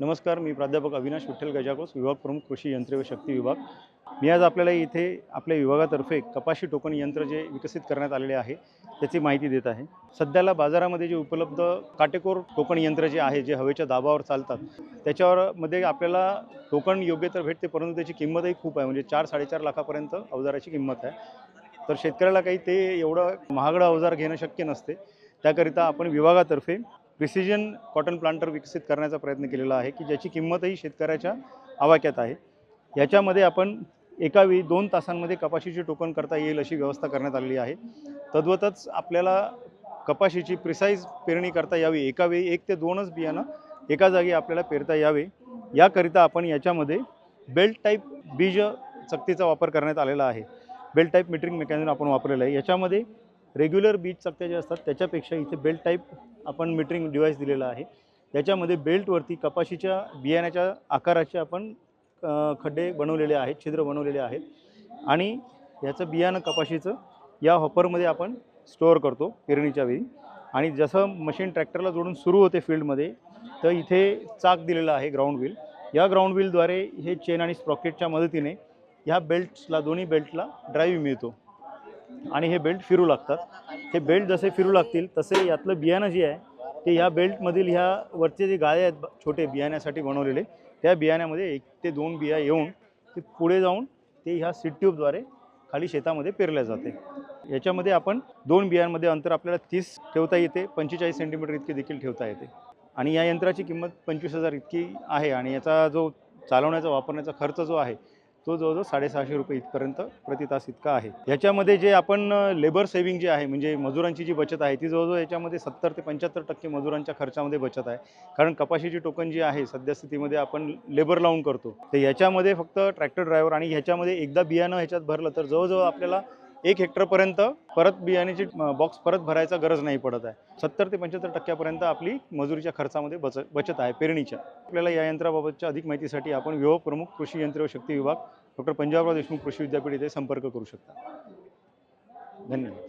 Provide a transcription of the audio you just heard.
नमस्कार मी प्राध्यापक अविनाश विठ्ठल गजाकोस विभाग प्रमुख कृषी यंत्रे व शक्ती विभाग. मी आज आपल्याला इथे आपल्या विभागातर्फे कपाशी टोकन यंत्र जे विकसित करण्यात आलेले आहे त्याची माहिती देत आहे. सध्याला बाजारामध्ये जे उपलब्ध काटेकोर टोकन यंत्र जे आहे जे हवेच्या दाबावर चालतात त्याच्यावर मध्ये आपल्याला टोकन योग्य तर भेटते परंतु त्याची किंमतही खूप आहे. म्हणजे चार साडेचार लाखापर्यंत अवजाराची किंमत आहे. तर शेतकऱ्याला काही ते एवढं महागडं अवजार घेणं शक्य नसते. त्याकरिता आपण विभागातर्फे प्रिसिजन कॉटन प्लांटर विकसित करण्याचा प्रयत्न केलेला आहे की ज्याची किंमतही शेतकऱ्याच्या आवाक्यात आहे. याच्यामध्ये आपण एका वेळी दोन तासांमध्ये कपाशीची टोकन करता येईल अशी व्यवस्था करण्यात आलेली आहे. तद्वतच आपल्याला कपाशीची प्रिसाईज पेरणी करता यावी एका वेळी एक ते दोनच बियाणं एका जागी आपल्याला पेरता यावे. याकरिता आपण याच्यामध्ये बेल्ट टाईप बीज चकतीचा वापर करण्यात आलेला आहे. बेल्ट टाईप मीटरिंग मेकॅनिझम आपण वापरलेलं आहे. याच्यामध्ये रेग्युलर बीज चकत्या ज्या असतात त्याच्यापेक्षा इथे बेल्ट टाईप आपण मीटरिंग डिव्हाइस दिलेला आहे. याच्यामध्ये बेल्टवरती कपाशीच्या बियाण्याच्या आकाराचे आपण खड्डे बनवलेले आहेत छिद्र बनवलेले आहेत. आणि याचं बियाणं कपाशीचं या हॉपरमध्ये आपण स्टोअर करतो पेरणीच्या वेळी. आणि जसं मशीन ट्रॅक्टरला जोडून सुरू होते फील्डमध्ये तर इथे चाक दिलेलं आहे ग्राउंड व्हील या ग्राउंड व्हीलद्वारे हे चेन आणि स्प्रॉकेटच्या मदतीने ह्या बेल्ट्सला दोन्ही बेल्टला ड्राईव्ह मिळतो. आणि हे बेल्ट फिरू लागतात. हे बेल्ट जसे फिरू लागतील तसे यातलं बियाणं जे आहे ते ह्या बेल्टमधील ह्या वरचे जे गाळे आहेत छोटे बियाण्यासाठी बनवलेले त्या बियाण्यामध्ये एक ते दोन बिया येऊन ते पुढे जाऊन ते ह्या सीट ट्यूबद्वारे खाली शेतामध्ये पेरल्या जाते. याच्यामध्ये आपण दोन बियांमध्ये अंतर आपल्याला तीस ठेवता येते पंचेचाळीस सेंटीमीटर इतके देखील ठेवता येते. आणि या यंत्राची किंमत पंचवीस हजार इतकी आहे आणि याचा जो चालवण्याचा वापरण्याचा खर्च जो आहे तो जवळजवळ साडेसहाशे रुपये इथपर्यंत प्रति तास इतका आहे. याच्यामध्ये जे आपण लेबर सेव्हिंग जे आहे म्हणजे मजुरांची जी बचत आहे ती जवळजवळ याच्यामध्ये सत्तर ते पंच्याहत्तर टक्के मजुरांच्या खर्चामध्ये बचत आहे. कारण कपाशीची टोकन जी आहे सद्यस्थितीमध्ये आपण लेबर लावून करतो. तर याच्यामध्ये फक्त ट्रॅक्टर ड्रायव्हर आणि ह्याच्यामध्ये एकदा बियाणं ह्याच्यात भरलं तर जवळजवळ आपल्याला एक हेक्टरपर्यंत परत बियाण्याची बॉक्स परत भरायचा गरज नाही पडत आहे. सत्तर ते पंच्याहत्तर टक्क्यापर्यंत आपली मजुरीच्या खर्चामध्ये बच बचत आहे पेरणीच्या. आपल्याला या यंत्राबाबतच्या अधिक माहितीसाठी आपण विभाग प्रमुख कृषी यंत्र व शक्ती विभाग डॉक्टर पंजाबराव देशमुख कृषी विद्यापीठ इथे संपर्क करू शकता. धन्यवाद.